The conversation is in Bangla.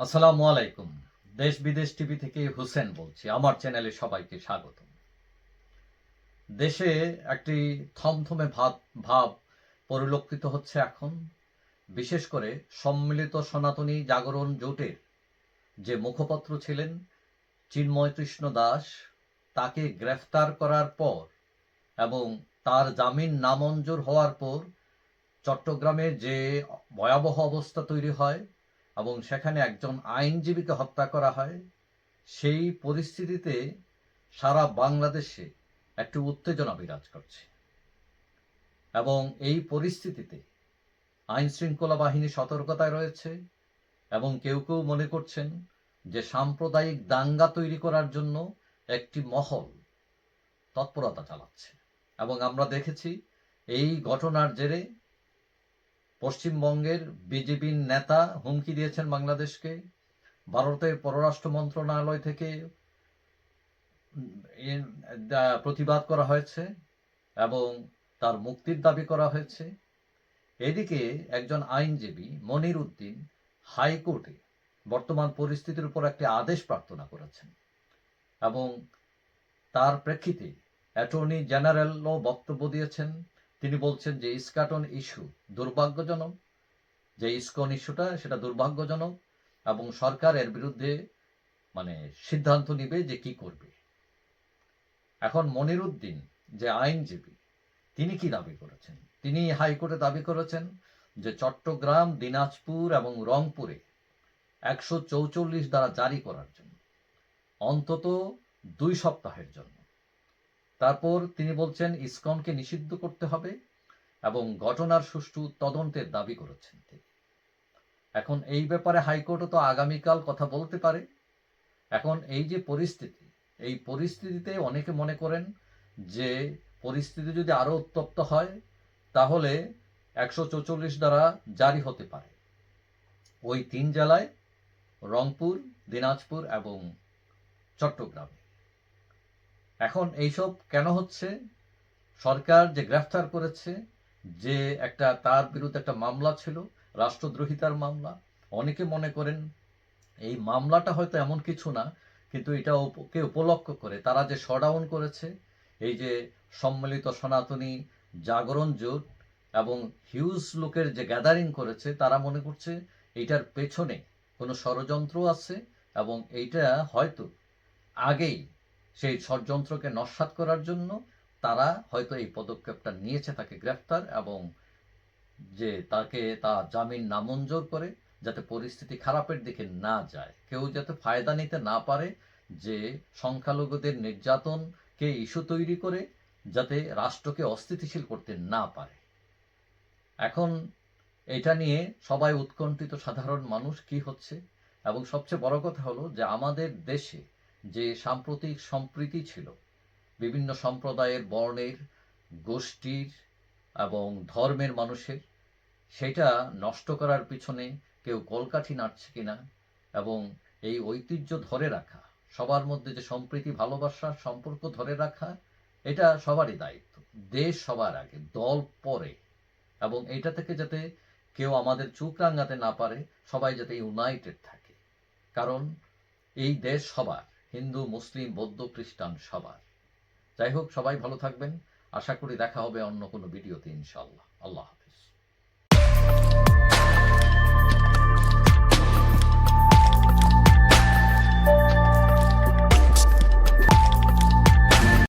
আসসালামু আলাইকুম। দেশ বিদেশ টিভি থেকে হুসেন বলছি। আমার চ্যানেলে সবাইকে স্বাগত দেশে একটি থমথমে ভাব ভাব পরিলক্ষিত হচ্ছে এখন। বিশেষ করে সম্মিলিত সনাতনী জাগরণ জোটের যে মুখপত্র ছিলেন চিন্ময় কৃষ্ণ দাস, তাকে গ্রেফতার করার পর এবং তার জামিন নামঞ্জুর হওয়ার পর চট্টগ্রামে যে ভয়াবহ অবস্থা তৈরি হয় এবং সেখানে একজন আইনজীবীকে হত্যা করা হয়। সেই পরিস্থিতিতে সারা বাংলাদেশে একটি উত্তেজনা বিরাজ করছে। এবং এই পরিস্থিতিতে আইন শৃঙ্খলা বাহিনী সতর্কতায় রয়েছে এবং কেউ কেউ মনে করছেন যে সাম্প্রদায়িক দাঙ্গা তৈরি করার জন্য একটি মহল তৎপরতা চালাচ্ছে। এবং আমরা দেখেছি এই ঘটনার জেরে পশ্চিমবঙ্গের বিজেপির নেতা হুমকি দিয়েছেন বাংলাদেশকে। ভারতের পররাষ্ট্র মন্ত্রণালয় থেকে প্রতিবাদ করা হয়েছে এবং তার মুক্তির দাবি করা হয়েছে। এদিকে একজন আইনজীবী, মনির উদ্দিন, হাইকোর্টে বর্তমান পরিস্থিতির উপর একটি আদেশ প্রার্থনা করেছেন এবং তার প্রেক্ষিতে অ্যাটর্নি জেনারেলও বক্তব্য দিয়েছেন। তিনি বলছেন যে ইস্কাটন ইস্যু দুর্ভাগ্যজনক, যে ইস্কন ইস্যুটা সেটা দুর্ভাগ্যজনক এবং সরকার এর বিরুদ্ধে মানে সিদ্ধান্ত নিবে যে কি করবে। এখন মনিরুদ্দিন যে আইনজীবী, তিনি কি দাবি করেছেন? তিনি হাইকোর্টে দাবি করেছেন যে চট্টগ্রাম, দিনাজপুর এবং রংপুরে একশো চৌচল্লিশ দ্বারা জারি করার জন্য অন্তত দুই সপ্তাহের জন্য তারপর তিনি বলছেন, ইসকনকে নিষিদ্ধ করতে হবে এবং ঘটনার সুষ্ঠু তদন্তের দাবি করেছেন তিনি। এখন এই ব্যাপারে হাইকোর্টও তো আগামীকাল কথা বলতে পারে। এখন এই যে পরিস্থিতি, এই পরিস্থিতিতে অনেকে মনে করেন যে পরিস্থিতি যদি আরও উত্তপ্ত হয়, তাহলে একশো চৌচল্লিশ দ্বারা জারি হতে পারে। ওই তিন জেলায়, রংপুর, দিনাজপুর এবং চট্টগ্রাম। এখন এইসব কেন হচ্ছে? সরকার যে গ্রেফতার করেছে, যে একটা তার বিরুদ্ধে একটা মামলা ছিল, রাষ্ট্রদ্রোহিতার মামলা, অনেকে মনে করেন এই মামলাটা হয়তো এমন কিছু না, কিন্তু এটা কে উপলক্ষ করে? তারা যে শডাউন করেছে, এই যে সম্মিলিত সনাতনী জাগরণ জোট এবং হিউজ লোকের যে গ্যাদারিং করেছে, তারা মনে করছে এইটার পেছনে কোনো ষড়যন্ত্র আছে এবং এইটা হয়তো আগেই সেই ষড়যন্ত্রকে নস্বাত করার জন্য তারা হয়তো এই পদক্ষেপটা নিয়েছে তাকে গ্রেফতার এবং যে তাকে তার জামিন নামঞ্জুর করে যাতে পরিস্থিতি খারাপের দিকে না যায়। কেউ যাতে ফায়দা নিতে না পারে যে সংখ্যালঘুদের নির্যাতনকে ইস্যু তৈরি করে যাতে রাষ্ট্রকে অস্থিতিশীল করতে না পারে। এখন এটা নিয়ে সবাই উৎকণ্ঠিত সাধারণ মানুষ কি হচ্ছে? এবং সবচেয়ে বড় কথা হলো যে আমাদের দেশে যে সাম্প্রতিক সম্প্রীতি ছিল, বিভিন্ন সম্প্রদায়ের বর্ণের, গোষ্ঠীর এবং ধর্মের মানুষের, সেটা নষ্ট করার পিছনে কেউ কলকাঠি নাড়ছে কিনা এবং এই ঐতিহ্য ধরে রাখা, সবার মধ্যে যে সম্প্রীতি ভালোবাসার সম্পর্ক ধরে রাখা, এটা সবারই দায়িত্ব। দেশ সবার আগে, দল পরে। এবং এটা থেকে যাতে কেউ আমাদের চোখ রাঙাতে না পারে, সবাই যাতে ইউনাইটেড থাকে। কারণ এই দেশ সবার। হিন্দু, মুসলিম, বৌদ্ধ, খ্রিস্টান, সবার। যাই হোক, সবাই ভালো থাকবেন। আশা করি দেখা হবে অন্য কোনো ভিডিওতে ইনশাল্লাহ আল্লাহ।